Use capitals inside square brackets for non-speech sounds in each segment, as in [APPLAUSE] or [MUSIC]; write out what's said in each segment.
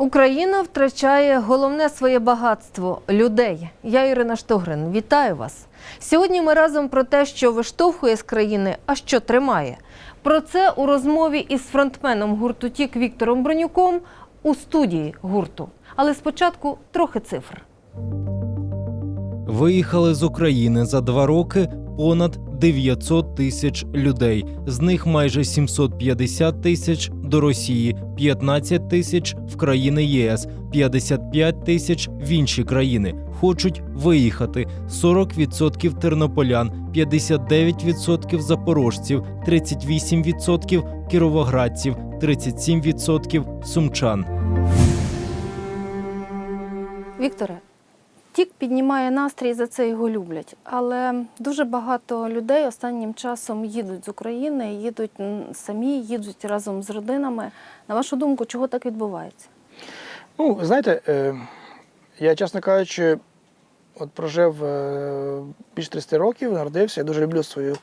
Україна втрачає головне своє багатство людей. Я Ірина Штогрин. Вітаю вас. Сьогодні ми разом про те, що виштовхує з країни, а що тримає. Про це у розмові із фронтменом гурту Тік Віктором Бронюком у студії гурту. Але спочатку трохи цифр. Виїхали з України за два роки понад 900 тисяч людей. З них майже 750 тисяч до Росії, 15 тисяч в країни ЄС, 55 тисяч в інші країни. Хочуть виїхати 40% тернополян, 59% запорожців, 38% кіровоградців, 37% сумчан. Вікторе, Тік піднімає настрій, за це його люблять. Але дуже багато людей останнім часом їдуть з України, їдуть самі, їдуть разом з родинами. На вашу думку, чого так відбувається? Ну, знаєте, е, я, чесно кажучи, от прожив е, більш 30 років, народився. Я дуже люблю свою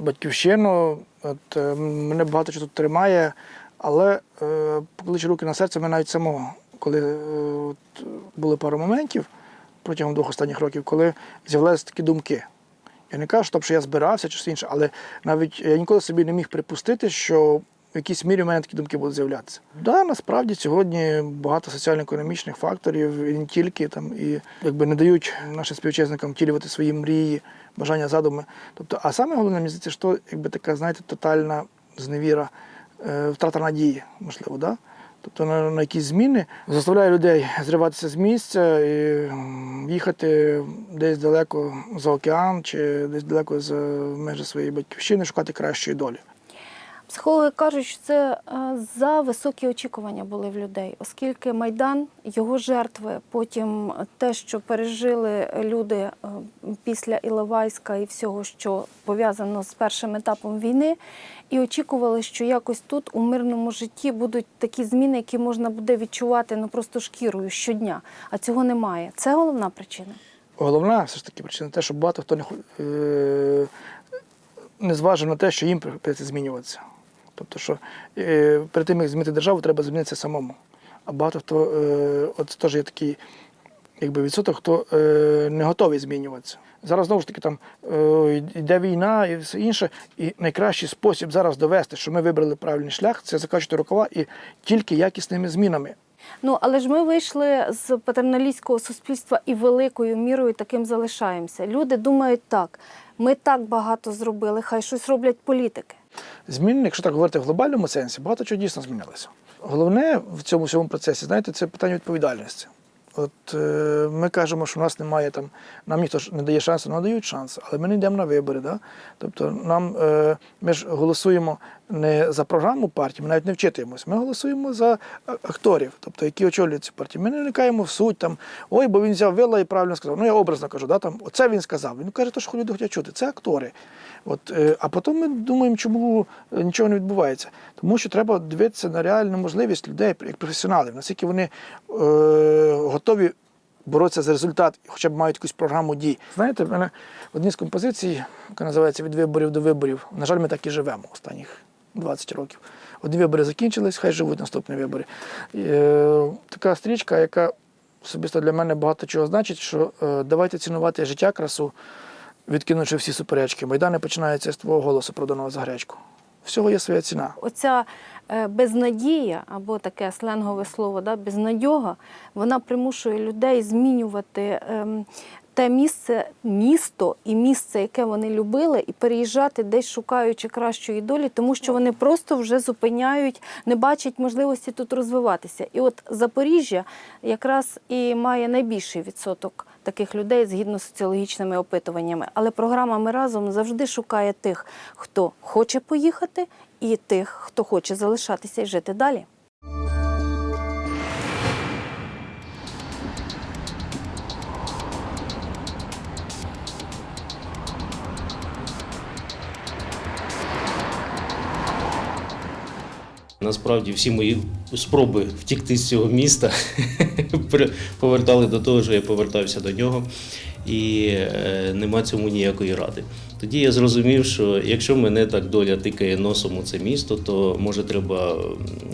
батьківщину. От, е, мене багато чого тут тримає, але покладучи руки на серце, мене навіть самого, коли от, були пару моментів протягом двох останніх років, коли з'явилися такі думки. Я не кажу, що, що я збирався чи щось інше, але навіть я ніколи собі не міг припустити, що в якійсь мірі в мене такі думки будуть з'являтися. Да, насправді сьогодні багато соціально-економічних факторів, і не тільки там, і якби не дають нашим співвітчизникам втілювати свої мрії, бажання, задуми. Тобто, а саме головне, мені здається, що якби така, знаєте, тотальна зневіра, е, втрата надії, можливо, да? Тобто на, на якісь зміни заставляє людей зриватися з місця і їхати десь далеко за океан чи десь далеко з межі своєї батьківщини, шукати кращої долі. Психологи кажуть, що це е, за високі очікування були в людей, оскільки Майдан, його жертви, потім те, що пережили люди е, після Іловайська і всього, що пов'язано з першим етапом війни, і очікували, що якось тут у мирному житті будуть такі зміни, які можна буде відчувати ну просто шкірою щодня. А цього немає. Це головна причина. Головна все ж таки причина те, що багато хто не, е, не зважив на те, що їм прийдеться змінюватися. Тобто, що е, перед тим, як змінити державу, треба змінитися самому. А багато хто, е, от теж є такий якби, відсоток, хто е, не готовий змінюватися. Зараз знову ж таки там е, йде війна і все інше. І найкращий спосіб зараз довести, що ми вибрали правильний шлях, це закачувати рукава і тільки якісними змінами. Ну але ж ми вийшли з патерналістського суспільства і великою мірою таким залишаємося. Люди думають так: ми так багато зробили, хай щось роблять політики. Зміни, якщо так говорити в глобальному сенсі, багато чого дійсно змінилося. Головне в цьому всьому процесі, знаєте, це питання відповідальності. От е, ми кажемо, що у нас немає там, нам ніхто ж не дає шансу, нам дають шанс, але ми не йдемо на вибори. Да? Тобто нам, е, ми ж голосуємо не за програму партії, ми навіть не вчитуємось. Ми голосуємо за акторів, тобто які очолюють цю партію. Ми не вникаємо в суть там, ой, бо він взяв вила і правильно сказав. Ну я образно кажу, да, там, оце він сказав. Він каже, те, що люди хочуть чути. Це актори. От, е, а потім ми думаємо, чому е, нічого не відбувається. Тому що треба дивитися на реальну можливість людей як професіоналів, наскільки вони е, готові боротися за результат, хоча б мають якусь програму дій. Знаєте, в мене в одній з композицій, яка називається Від виборів до виборів, на жаль, ми так і живемо останніх 20 років. Одні вибори закінчились, хай живуть наступні вибори. Е, така стрічка, яка особисто для мене багато чого значить, що е, давайте цінувати життя, красу, відкинувши всі суперечки. Майдани починаються з твого голосу, проданого за гречку. Всього є своя ціна. Оця е, безнадія, або таке сленгове слово, да, безнадьога, вона примушує людей змінювати ем, те місце, місто і місце, яке вони любили, і переїжджати десь шукаючи кращої долі, тому що вони просто вже зупиняють, не бачать можливості тут розвиватися. І от Запоріжжя якраз і має найбільший відсоток таких людей згідно з соціологічними опитуваннями. Але програма Ми разом завжди шукає тих, хто хоче поїхати, і тих, хто хоче залишатися і жити далі. Насправді всі мої спроби втікти з цього міста [LAUGHS] повертали до того, що я повертався до нього, і е, нема цьому ніякої ради. Тоді я зрозумів, що якщо мене так доля тикає носом у це місто, то може треба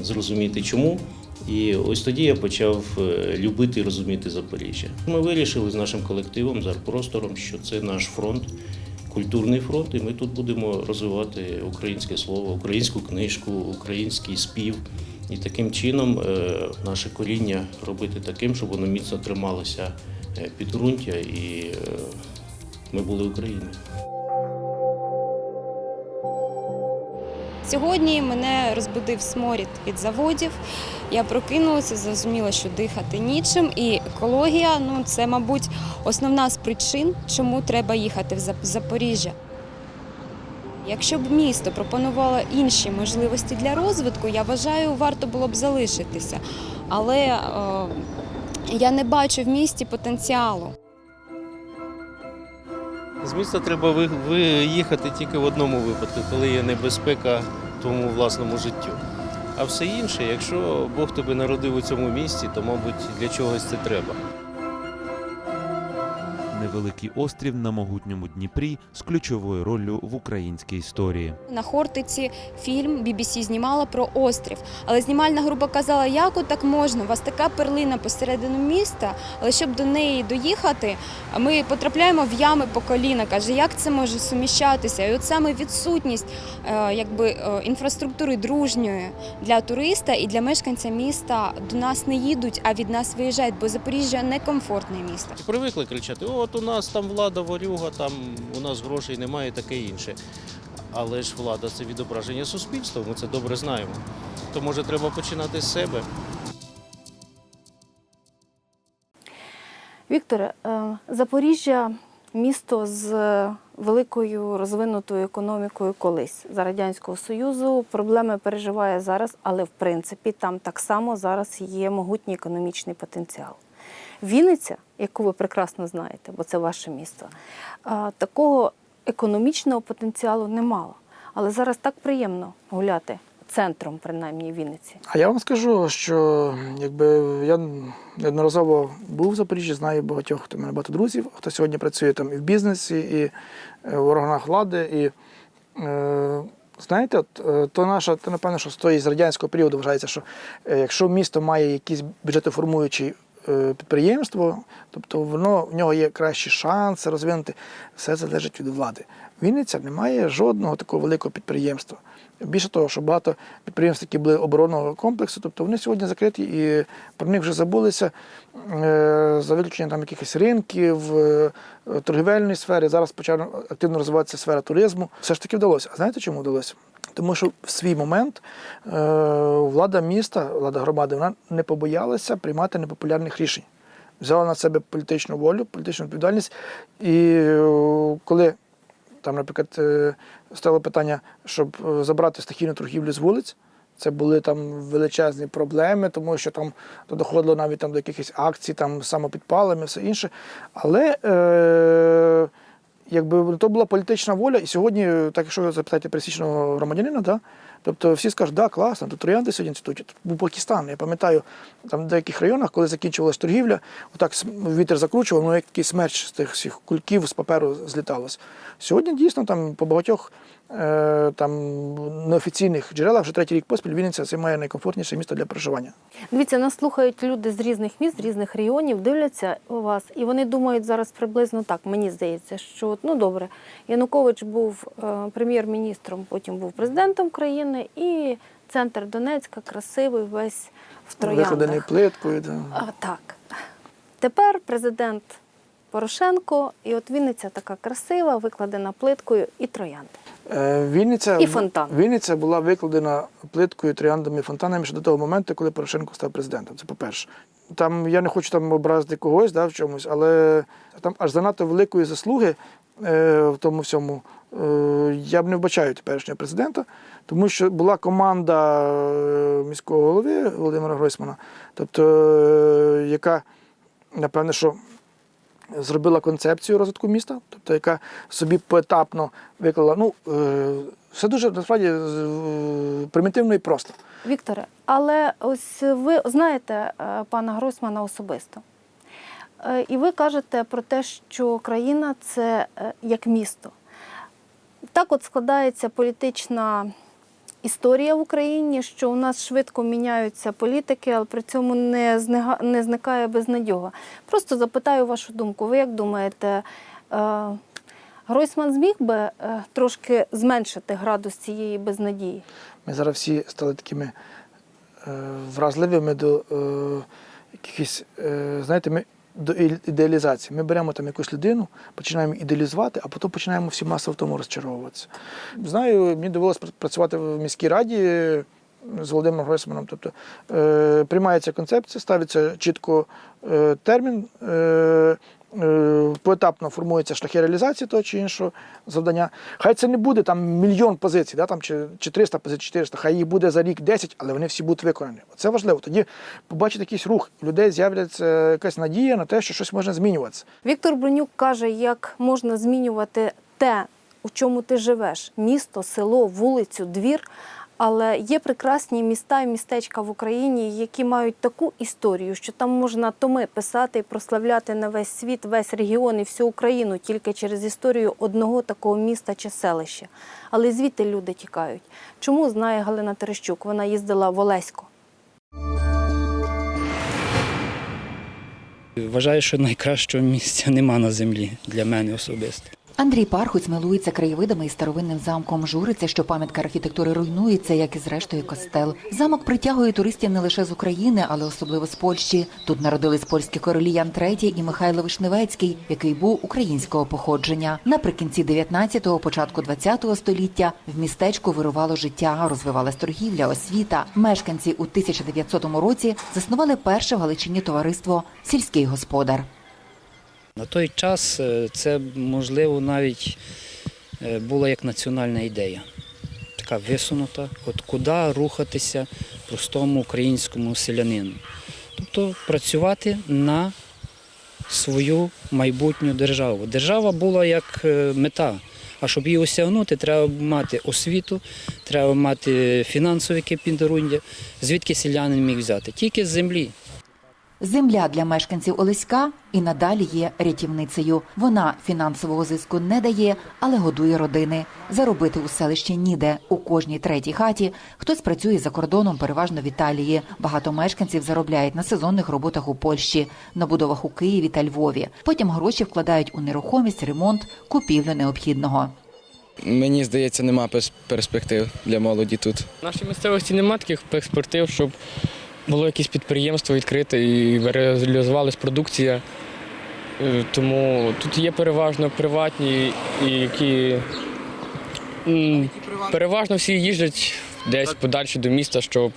зрозуміти чому. І ось тоді я почав е, любити і розуміти Запоріжжя. Ми вирішили з нашим колективом, з арт-простором, що це наш фронт, культурний фронт, і ми тут будемо розвивати українське слово, українську книжку, український спів. І таким чином е, наше коріння робити таким, щоб воно міцно трималося е, підґрунтя і е, ми були Україною. Сьогодні мене розбудив сморід від заводів. Я прокинулася, зрозуміла, що дихати нічим. І екологія ну це, мабуть, основна з причин, чому треба їхати в Запоріжжя. Якщо б місто пропонувало інші можливості для розвитку, я вважаю, варто було б залишитися. Але е, я не бачу в місті потенціалу. З міста треба виїхати тільки в одному випадку, коли є небезпека твоєму власному життю. А все інше, якщо Бог тебе народив у цьому місті, то, мабуть, для чогось це треба. Невеликий острів на могутньому Дніпрі з ключовою роллю в українській історії. На Хортиці фільм BBC знімала про острів. Але знімальна група казала, як от так можна? У вас така перлина посередину міста, але щоб до неї доїхати, ми потрапляємо в ями по коліна. Каже, як це може суміщатися? І от саме відсутність е, якби, е, інфраструктури дружньої для туриста і для мешканця міста до нас не їдуть, а від нас виїжджають, бо Запоріжжя некомфортне місто. Привикли кричати: от у нас там влада ворюга, там у нас грошей немає, і таке інше. Але ж влада це відображення суспільства, ми це добре знаємо. То може треба починати з себе. Вікторе, Запоріжжя місто з великою розвинутою економікою колись за Радянського Союзу. Проблеми переживає зараз, але в принципі там так само зараз є могутній економічний потенціал. Вінниця, яку ви прекрасно знаєте, бо це ваше місто, такого економічного потенціалу не мало. Але зараз так приємно гуляти центром, принаймні Вінниці. А я вам скажу, що якби я неодноразово був в Запоріжжі, знаю багатьох, хто мене багато друзів, хто сьогодні працює там і в бізнесі, і е, в органах влади. І е, знаєте, от, е, то наша, то напевно, що з тої з радянського періоду вважається, що е, якщо місто має якісь бюджетоформуючі е, підприємство, тобто воно в нього є кращі шанси розвинути, все залежить від влади. Вінниця не має жодного такого великого підприємства. Більше того, що багато підприємств, які були оборонного комплексу, тобто вони сьогодні закриті і про них вже забулися е, за виключенням там якихось ринків, е, торгівельної сфери. Зараз почала активно розвиватися сфера туризму. Все ж таки вдалося. А знаєте, чому вдалося? Тому що в свій момент е, влада міста, влада громади, вона не побоялася приймати непопулярних рішень. Взяла на себе політичну волю, політичну відповідальність. І е, коли там, наприклад, е, стало питання, щоб забрати стихійну торгівлю з вулиць. Це були там величезні проблеми, тому що там то доходило навіть там до якихось акцій, там самопідпалами, все інше. Але е, якби то була політична воля, і сьогодні, так якщо ви запитаєте пересічного громадянина, да, тобто всі скажуть, да, класно, тут троянди сьогодні цвітуть. Тут був Пакистан. Я пам'ятаю, там в деяких районах, коли закінчувалась торгівля, отак вітер закручував, ну якийсь смерч з тих всіх кульків з паперу зліталось. Сьогодні дійсно там по багатьох там неофіційних джерелах вже третій рік поспіль Вінниця займає найкомфортніше місто для проживання. Дивіться, нас слухають люди з різних міст, з різних регіонів, дивляться у вас, і вони думають зараз приблизно так. Мені здається, що ну добре, Янукович був е, прем'єр-міністром, потім був президентом країни, і центр Донецька красивий, весь в Викладений трояндах. плиткою. Да. А, так. Тепер президент Порошенко, і от Вінниця така красива, викладена плиткою і троянди. Е, Вінниця, І фонтан. Вінниця була викладена плиткою, трояндами і фонтанами ще до того моменту, коли Порошенко став президентом. Це по-перше. Там я не хочу там образити когось да, в чомусь, але там аж занадто великої заслуги е, в тому всьому е, я б не вбачаю теперішнього президента, тому що була команда е, міського голови Володимира Гройсмана, тобто, е, яка, напевне, що зробила концепцію розвитку міста, тобто яка собі поетапно виклала. Ну, е, все дуже насправді примітивно і просто. Вікторе, але ось ви знаєте е, пана Гройсмана особисто. Е, І ви кажете про те, що країна це е, як місто. Так от складається політична історія в Україні, що у нас швидко міняються політики, але при цьому не, не зникає безнадьога. Просто запитаю вашу думку. Ви як думаєте, е, Гройсман зміг би е, трошки зменшити градус цієї безнадії? Ми зараз всі стали такими е, вразливими до е, якихось, е, знаєте, ми ідеалізації. Ми беремо там якусь людину, починаємо ідеалізувати, а потім починаємо всі масово в тому розчаровуватися. Знаю, мені довелося працювати в міській раді з Володимиром Гройсманом. Тобто е, приймається концепція, ставиться чітко е, термін. Е, Поетапно формуються шляхи реалізації того чи іншого завдання. Хай це не буде там мільйон позицій, да, там, чи, чи 300 позицій, 400, хай їх буде за рік 10, але вони всі будуть виконані. Це важливо. Тоді побачити якийсь рух, у людей з'являється якась надія на те, що щось можна змінюватися. Віктор Бронюк каже, як можна змінювати те, у чому ти живеш: місто, село, вулицю, двір. Але є прекрасні міста і містечка в Україні, які мають таку історію, що там можна томи писати і прославляти на весь світ, весь регіон і всю Україну тільки через історію одного такого міста чи селища. Але звідти люди тікають. Чому знає Галина Терещук? Вона їздила в Олесько. Вважаю, що найкращого місця нема на землі для мене особисто. Андрій Пархуць милується краєвидами і старовинним замком. Журиться, що пам'ятка архітектури руйнується, як і зрештою костел. Замок притягує туристів не лише з України, але особливо з Польщі. Тут народились польські королі Ян III і Михайло Вишневецький, який був українського походження. Наприкінці 19-го, початку 20-го століття в містечку вирувало життя, розвивалась торгівля, освіта. Мешканці у 1900 році заснували перше в Галичині товариство Сільський господар. На той час е, це можливо навіть е, була як національна ідея, така висунута, от куди рухатися простому українському селянину. Тобто працювати на свою майбутню державу. Держава була як е, мета. А щоб її осягнути, треба мати освіту, треба мати фінансове підґрунтя, звідки селянин міг взяти. Тільки з землі. Земля для мешканців Олеська і надалі є рятівницею. Вона фінансового зиску не дає, але годує родини. Заробити у селищі ніде. У кожній третій хаті хтось працює за кордоном, переважно в Італії. Багато мешканців заробляють на сезонних роботах у Польщі, на будовах у Києві та Львові. Потім гроші вкладають у нерухомість, ремонт, купівлю необхідного. Мені здається, нема перс- перспектив для молоді тут. В нашій місцевості немає таких перспектив, щоб було якесь підприємство відкрите і реалізувалась продукція. Е, Тому тут є переважно приватні, які переважно всі їздять десь подальше до міста, щоб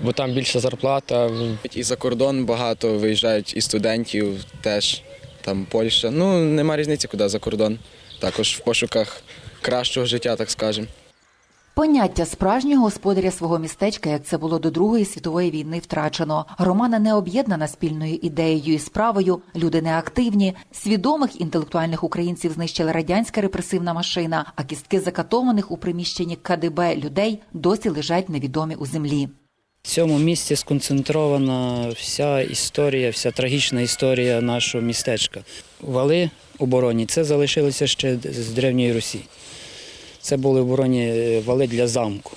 бо там більша зарплата. І за кордон багато виїжджають і студентів теж, там Польща. Ну, нема різниці, куди за кордон. Також в пошуках кращого життя, так скажемо. Поняття справжнього господаря свого містечка, як це було до Другої світової війни, втрачено. Громада не об'єднана спільною ідеєю і справою. Люди неактивні. Свідомих інтелектуальних українців знищила радянська репресивна машина, а кістки закатованих у приміщенні КДБ людей досі лежать невідомі у землі. В цьому місці сконцентрована вся історія, вся трагічна історія нашого містечка. Вали оборонні це залишилося ще з древньої Русі. Це були оборонні вали для замку.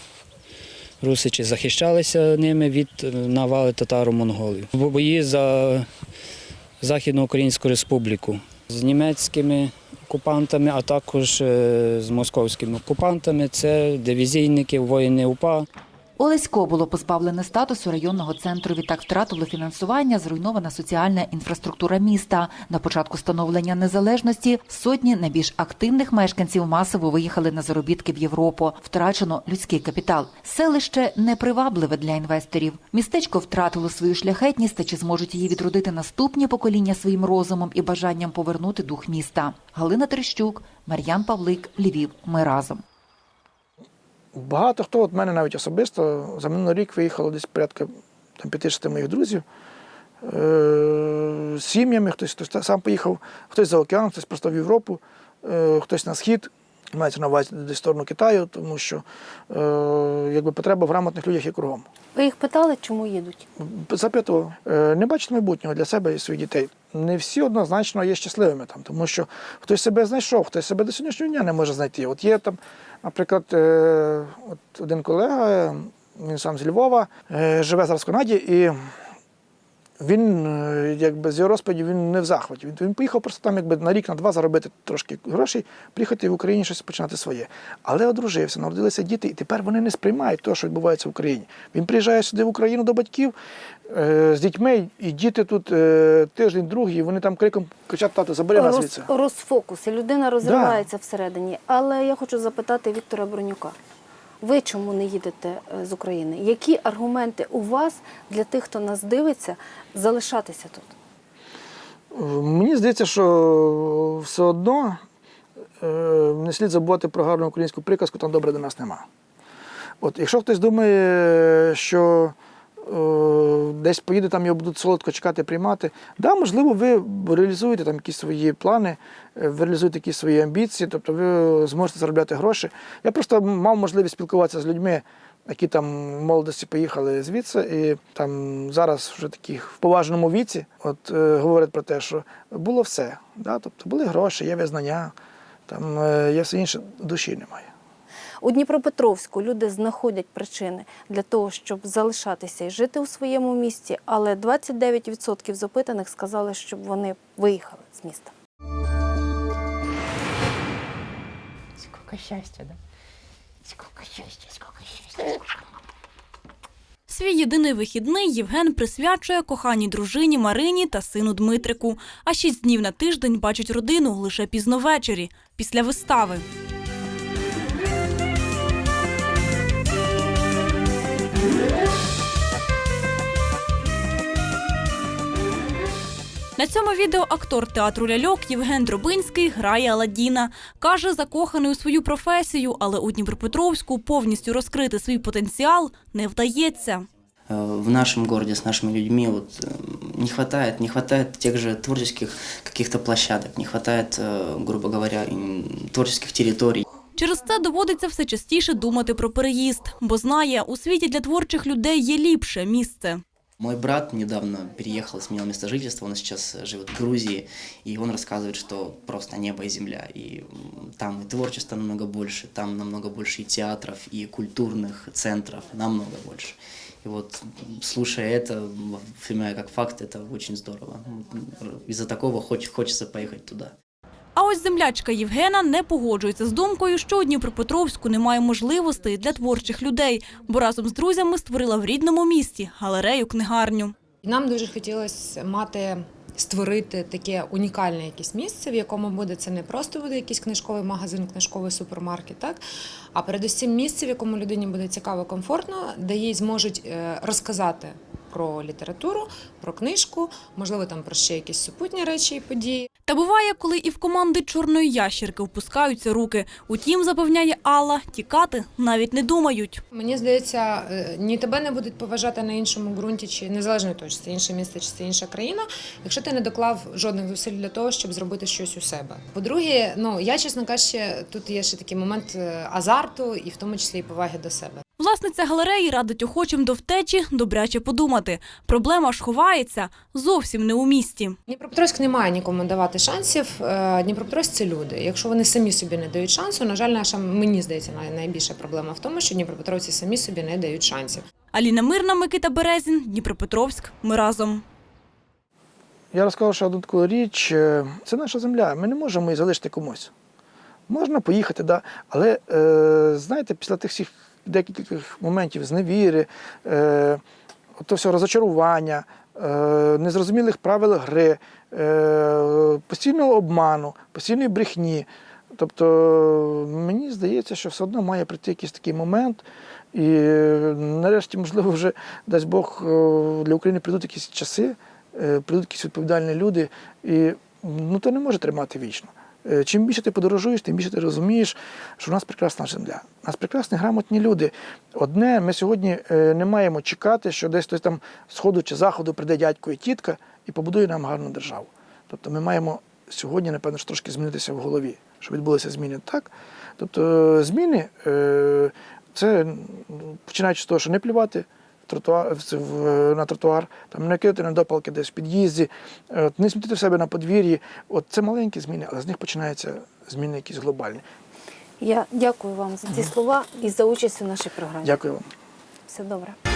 Русичі захищалися ними від е, навали татаро-монголів. Бо- Бої за Західну Українську Республіку з німецькими окупантами, а також е, з московськими окупантами. Це дивізійники, воїни УПА. Олесько було позбавлене статусу районного центру. Відтак втратило фінансування, зруйнована соціальна інфраструктура міста. На початку становлення незалежності сотні найбільш активних мешканців масово виїхали на заробітки в Європу. Втрачено людський капітал. Селище непривабливе для інвесторів. Містечко втратило свою шляхетність та чи зможуть її відродити наступні покоління своїм розумом і бажанням повернути дух міста. Галина Терещук, Мар'ян Павлик, Львів. Ми разом. Багато хто, от мене навіть особисто, за минулий рік виїхало десь порядка там, 5-6 моїх друзів. Е, з сім'ями, хтось, хтось сам поїхав, хтось за океан, хтось просто в Європу, е, хтось на схід. мається на увазі десь в сторону Китаю, тому що е, якби потреба в грамотних людях є кругом. Ви їх питали, чому їдуть? Запитував, не бачите майбутнього для себе і своїх дітей. Не всі однозначно є щасливими там, тому що хтось себе знайшов, хтось себе до сьогоднішнього дня не може знайти. От є там, наприклад, е, от один колега, він сам з Львова, е, живе зараз в Канаді, і він, е, якби з його розповіді, він не в захваті. Він, він поїхав просто там, якби на рік, на два заробити трошки грошей, приїхати в Україні щось починати своє. Але одружився, народилися діти, і тепер вони не сприймають те, що відбувається в Україні. Він приїжджає сюди в Україну до батьків е, з дітьми, і діти тут е, тиждень, другий, вони там криком кричать, тато, забери нас Роз, звідси. розфокус, і людина розривається всередині. Але я хочу запитати Віктора Бронюка. Ви чому не їдете е, з України? Які аргументи у вас для тих, хто нас дивиться, залишатися тут? Мені здається, що все одно е, не слід забувати про гарну українську приказку, там добре до нас нема. От, якщо хтось думає, що е, десь поїде, там його будуть солодко чекати, приймати, да, можливо, ви реалізуєте там якісь свої плани, е, ви реалізуєте якісь свої амбіції, тобто ви зможете заробляти гроші. Я просто мав можливість спілкуватися з людьми, які там в молодості поїхали звідси, і там зараз вже такі в поважному віці, от е, говорять про те, що було все. Да? Тобто були гроші, є визнання, там е, є все інше, душі немає. У Дніпропетровську люди знаходять причини для того, щоб залишатися і жити у своєму місті, але 29% запитаних сказали, щоб вони виїхали з міста. Сколько счастья, да? Сколько счастья, сколько счастья. Свій єдиний вихідний Євген присвячує коханій дружині Марині та сину Дмитрику. А шість днів на тиждень бачить родину лише пізно ввечері, після вистави. На цьому відео актор театру ляльок Євген Дробинський грає Аладдіна. Каже, закоханий у свою професію, але у Дніпропетровську повністю розкрити свій потенціал не вдається. Э, в нашем городе с нашими людьми вот э, не хватает, не хватает тех же творческих каких-то площадок, не хватает, э, грубо говоря, м, творческих территорий. Через це доводиться все частіше думати про переїзд, бо знає, у світі для творчих людей є ліпше місце. Мой брат недавно переехал, сменил место жительства, он сейчас живет в Грузии, и он рассказывает, что просто небо и земля, и там и творчества намного больше, там намного больше и театров, и культурных центров, намного больше. И вот, слушая это, воспринимая как факт, это очень здорово. Из-за такого хоч- хочется поехать туда. А ось землячка Євгена не погоджується з думкою, що у Дніпропетровську немає можливостей для творчих людей, бо разом з друзями створила в рідному місті галерею книгарню. Нам дуже хотілося мати, створити таке унікальне якесь місце, в якому буде це не просто буде якийсь книжковий магазин, книжковий супермаркет, так? А передусім місце, в якому людині буде цікаво, комфортно, де їй зможуть е, розказати про літературу, про книжку, можливо, там про ще якісь супутні речі і події. Та буває, коли і в команди чорної ящірки впускаються руки. Утім, запевняє Алла, тікати навіть не думають. Мені здається, е, ні тебе не будуть поважати на іншому ґрунті, чи незалежно того, чи це інше місце, чи це інша країна, якщо ти не доклав жодних зусиль для того, щоб зробити щось у себе. По-друге, ну я чесно кажучи, тут є ще такий момент е, азарту, і в тому числі і поваги до себе. Власниця галереї радить охочим до втечі добряче подумати. Проблема ж ховається зовсім не у місті. Дніпропетровськ не має нікому давати шансів. Е, Дніпропетровськ це люди. Якщо вони самі собі не дають шансу, на жаль, наша мені здається, найбільша проблема в тому, що Дніпропетровці самі собі не дають шансів. Аліна Мирна, Микита Березін, Дніпропетровськ. Ми разом. Я розказав ще одну таку річ. е, Це наша земля. Ми не можемо її залишити комусь. Можна поїхати, да. але е, знаєте, після тих всіх декількох моментів зневіри, е, то все розочарування, е, незрозумілих правил гри, е, постійного обману, постійної брехні. Тобто мені здається, що все одно має прийти якийсь такий момент, і нарешті, можливо, вже дасть Бог е, для України прийдуть якісь часи, е, прийдуть якісь відповідальні люди, і ну, то не може тримати вічно. Е, Чим більше ти подорожуєш, тим більше ти розумієш, що в нас прекрасна земля. У нас прекрасні грамотні люди. Одне, ми сьогодні е, не маємо чекати, що десь хтось там з сходу чи заходу прийде дядько і тітка і побудує нам гарну державу. Тобто ми маємо сьогодні, напевно, трошки змінитися в голові, щоб відбулися зміни так. Тобто е, зміни це починаючи з того, що не плювати тротуар, на тротуар, там не кидати недопалки десь в під'їзді, е, от, не смітити в себе на подвір'ї. От це маленькі зміни, але з них починаються зміни якісь глобальні. Я дякую вам за ці слова і за участь у нашій програмі. Дякую вам. Все добре.